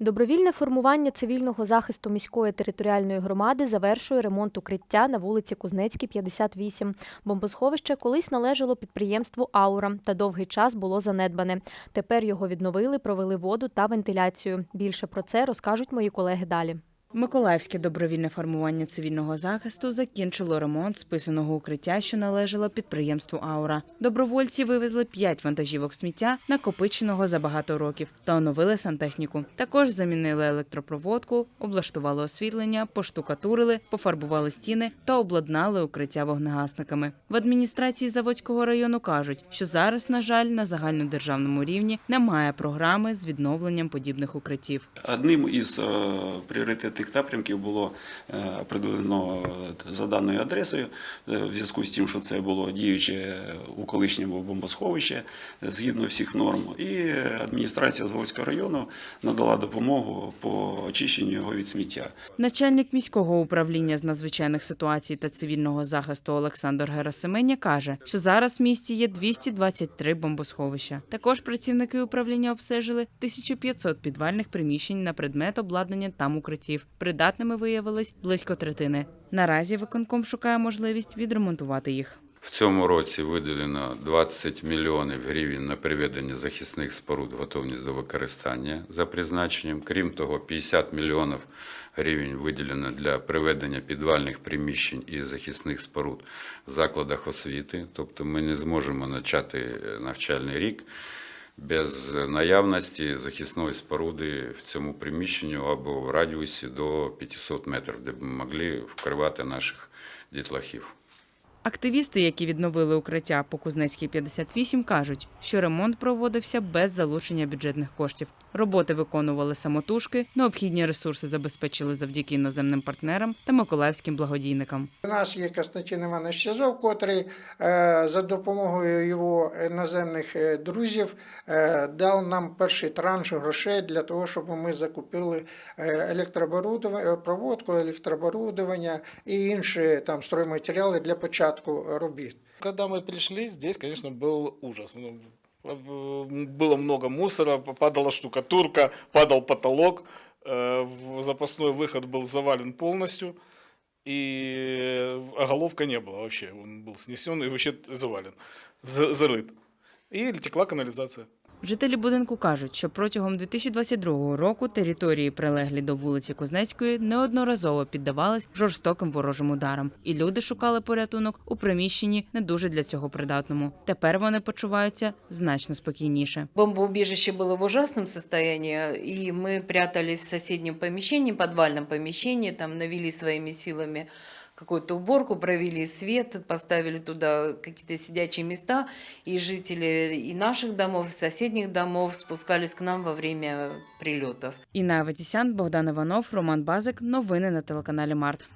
Добровільне формування цивільного захисту міської територіальної громади завершує ремонт укриття на вулиці Кузнецькій, 58. Бомбосховище колись належало підприємству Аура та довгий час було занедбане. Тепер його відновили, провели воду та вентиляцію. Більше про це розкажуть мої колеги далі. Миколаївське добровільне формування цивільного захисту закінчило ремонт списаного укриття, що належало підприємству Аура. Добровольці вивезли п'ять вантажівок сміття, накопиченого за багато років, та оновили сантехніку. Також замінили електропроводку, облаштували освітлення, поштукатурили, пофарбували стіни та обладнали укриття вогнегасниками. В адміністрації Заводського району кажуть, що зараз, на жаль, на загальнодержавному рівні немає програми з відновленням подібних укриттів. Одним із е, пріоритетних напрямків було е, определено е, за даною адресою, е, в зв'язку з тим, що це було діюче у колишньому бомбосховище згідно всіх норм. І адміністрація Заводського району надала допомогу по очищенню його від сміття. Начальник міського управління з надзвичайних ситуацій та цивільного захисту Олександр Герасименя каже, що зараз в місті є 223 бомбосховища. Також працівники управління обстежили 1500 підвальних приміщень на предмет обладнання там укриттів. Придатними виявилось близько третини. Наразі виконком шукає можливість відремонтувати їх. В цьому році виділено 20 мільйонів гривень на приведення захисних споруд готовність до використання за призначенням. Крім того, 50 мільйонів гривень виділено для приведення підвальних приміщень і захисних споруд в закладах освіти. Тобто ми не зможемо почати навчальний рік без наявності захисної споруди в цьому приміщенні або в радіусі до 500 метрів, де б могли вкривати наших дітлахів. Активісти, які відновили укриття по Кузнецькій 58, кажуть, що ремонт проводився без залучення бюджетних коштів. Роботи виконували самотужки, необхідні ресурси забезпечили завдяки іноземним партнерам та миколаївським благодійникам. У нас є Константин Іванович Сізов, котрий е, за допомогою його іноземних е, друзів е, дав нам перший транш грошей для того, щоб ми закупили е, електрооборудовання, проводку, електрооборудовання і інші там стройматеріали для початку робіт. Когда мы пришли, здесь, конечно, был ужас Ну, э, Было много мусора, падала штукатурка, падал потолок, э, в- запасной выход был завален полностью, и оголовка не было вообще. Он был снесен и вообще завален, за- зарыт. И текла канализация. Жителі будинку кажуть, що протягом 2022 року території, прилеглі до вулиці Кузнецької, неодноразово піддавались жорстоким ворожим ударам, і люди шукали порятунок у приміщенні не дуже для цього придатному. Тепер вони почуваються значно спокійніше. Бомбоубежище было в ужасном состоянии, и мы прятались в соседнем помещении, подвальном помещении, там навели своими силами какую-то уборку, провели свет, поставили туда какие-то сидячие места, и жители и наших домов, и соседних домов спускались к нам во время прильотов. Інна Аветісян, Богдан Іванов, Роман Базик. Новини на телеканалі Март.